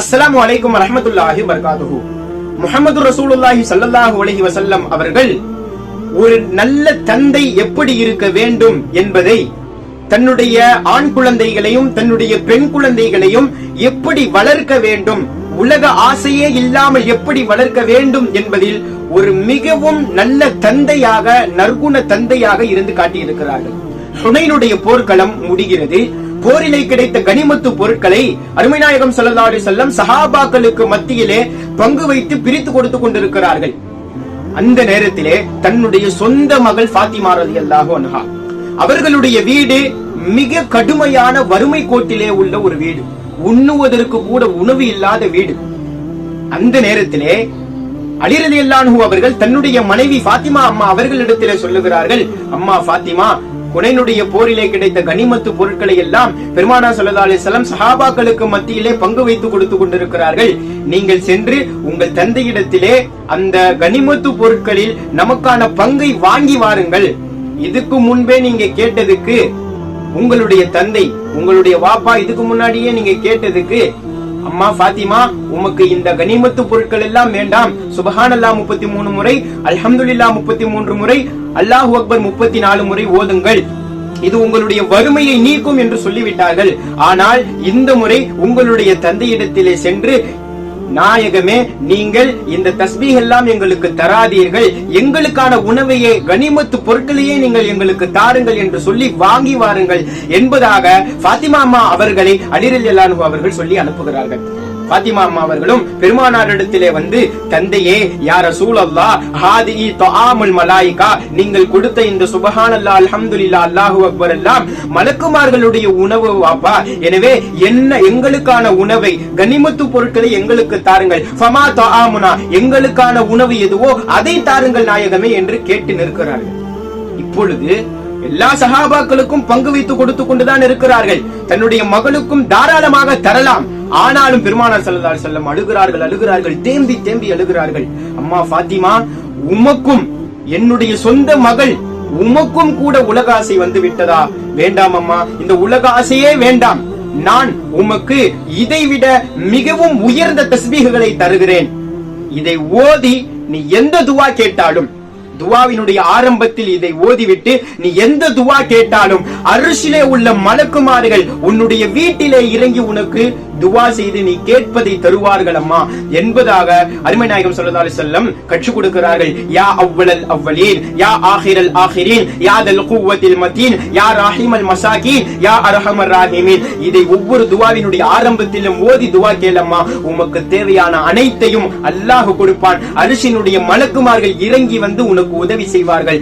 அஸ்லாம் வலைக்கும் வரஹ்மத்துல்லாஹி வர்காதுஹு முகமது ரசூலுல்லாஹி சல்லல்லாஹு அலஹி வசல்லம் அவர்கள் ஒரு நல்ல தந்தை எப்படி இருக்க வேண்டும் என்பதை தன்னுடைய ஆண் குழந்தைகளையும் தன்னுடைய பெண் குழந்தைகளையும் எப்படி வளர்க்க வேண்டும் உலக ஆசையே இல்லாமல் எப்படி வளர்க்க வேண்டும் என்பதில் ஒரு மிகவும் நல்ல தந்தையாக நற்குண தந்தையாக இருந்து காட்டியிருக்கிறார்கள். ஹுனைனுடைய போர்க்களம் முடிகிறது. போரிலே கிடைத்த கனிமத்து பொருட்களை அருமைநாயகம் ஸல்லல்லாஹு செல்லம் சஹாபாக்களுக்கு மத்தியிலே பங்கு வைத்து பிரித்து கொடுத்து கொண்டிருக்கிறார்கள். அந்த நேரத்திலே தன்னுடைய சொந்த மகள் பாத்திமா ரதி அன்ஹா. அவர்களுடைய வீடு மிக கடுமையான வறுமை கோட்டிலே உள்ள ஒரு வீடு. உண்ணுவதற்கு கூட உணவு இல்லாத வீடு. அந்த நேரத்திலே அலிரலி அல்லானு அவர்கள் தன்னுடைய மனைவி ஃபாத்திமா அம்மா அவர்களிடத்திலே சொல்லுகிறார்கள் அம்மா ஃபாத்திமா குனைனுடைய போரிலே கிடைத்த கனிமத்து பொருட்களை எல்லாம் பெருமானா ஸல்லல்லாஹு அலைஹி சஹாபாக்களுக்கு மத்தியிலே பங்கு வைத்து கொடுத்து கொண்டிருக்கிறார்கள். நீங்கள் சென்று உங்கள் தந்தையிடத்திலே அந்த கனிமத்து பொருட்களில் நமக்கான பங்கை வாங்கி வாருங்கள். இதுக்கு முன்பே நீங்க கேட்டதுக்கு உங்களுடைய தந்தை உங்களுடைய வாப்பா இதுக்கு முன்னாடியே நீங்க கேட்டதுக்கு அம்மா ஃபாத்திமா உமக்கு இந்த கனிமத்து பொருட்கள் எல்லாம் வேண்டாம். சுபஹானல்லா முப்பத்தி மூணு முறை அல்ஹம்துல்லா முப்பத்தி மூன்று முறை அல்லாஹு அக்பர் முப்பத்தி நாலு முறை ஓதுங்கள். இது உங்களுடைய வறுமையை நீக்கும் என்று சொல்லிவிட்டார்கள். ஆனால் இந்த முறை உங்களுடைய தந்தையிடத்திலே சென்று நாயகமே நீங்கள் இந்த தஸ்பீஹ் எல்லாம் எங்களுக்கு தராதீர்கள். எங்களுக்கான உணவையே கனிமத்து பொருட்களையே நீங்கள் எங்களுக்கு தாருங்கள் என்று சொல்லி வாங்கி வாருங்கள் என்பதாக ஃபாத்திமா அம்மா அவர்களை அலிரல் அவர்கள் சொல்லி அனுப்புகிறார்கள். பாத்திமா அம்மா அவர்களும் பெருமானாரிடத்திலே வந்து தந்தையே யார சூழல்லா ஹாதி தொஆமுல் மலாயிகா நீங்கள் கொடுத்த இந்த சுபஹானல்லா அல்ஹம்துலில்லா அல்லாஹு அக்பர் எல்லாம் மலக்குமார்களுடைய உணவு வாப்பா. எனவே என்ன எங்களுக்கான உணவை கனிமத்து பொருட்களை எங்களுக்கு தாருங்கள். ஃபமா தொஆமுனா எங்களுக்கான உணவு எதுவோ அதை தாருங்கள் நாயகமே என்று கேட்டு நிற்கிறார்கள். இப்பொழுது எல்லா சகாபாக்களுக்கும் பங்கு வைத்து கொடுத்து கொண்டுதான் இருக்கிறார்கள். தன்னுடைய மகளுக்கும் தாராளமாக தரலாம். ஆனாலும் பெருமானார் செல்லதால் அலைஹி அழுகிறார்கள் அழுகிறார்கள் தேம்பி தேம்பி அழுகிறார்கள். அம்மா ஃபாத்திமா உமக்கும் என்னுடைய சொந்த மகள் உமக்கும் கூட உலக ஆசை வந்து விட்டதா? வேண்டாம் அம்மா இந்த உலக ஆசையே வேண்டாம். நான் உமக்கு இதைவிட மிகவும் உயர்ந்த தஸ்பீகுகளை தருகிறேன். இதை ஓதி நீ எந்த துவா கேட்டாலும் துவாவினுடைய ஆரம்பத்தில் இதை ஓதிவிட்டு நீ எந்த துவா கேட்டாலும் அரிசிலே உள்ள மலக்குமார்கள் உன்னுடைய வீட்டிலே இறங்கி உனக்கு துவா செய்து நீ கேட்பதை தருவார்கள் அம்மா என்பதாக அருமை நாயகம் ஸல்லல்லாஹு செல்லம் கற்றுக் கொடுக்கிறார்கள். யா அவ்வளல் அவ்வளீன் யா ஆஹிரல் ஆஹிரீன் யா தல் குவத்தில் மத்தீன் யா ராஹிமல் மசாகீன் யா அரஹமர் ராஹிமீன். இதை ஒவ்வொரு துவாவினுடைய ஆரம்பத்திலும் ஓதி துவா கேளம்மா உமக்கு தேவையான அனைத்தையும் அல்லாஹ் கொடுப்பான். அரிசினுடைய மலக்குமார்கள் இறங்கி வந்து உனக்கு உதவி செய்வார்கள்.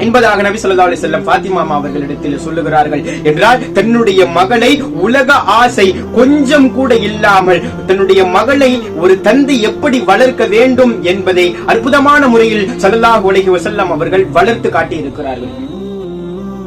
என்பதாக நபி சொல்லா அலி செல்லம் ஃபாத்திமா அவர்களிடத்தில் சொல்லுகிறார்கள் என்றால் தன்னுடைய மகளை உலக ஆசை கொஞ்சம் கூட இல்லாமல் தன்னுடைய மகளை ஒரு தந்தை எப்படி வளர்க்க வேண்டும் என்பதை அற்புதமான முறையில் சல்லாஹ் உலகி வசல்லம் அவர்கள் வளர்த்து காட்டி இருக்கிறார்கள்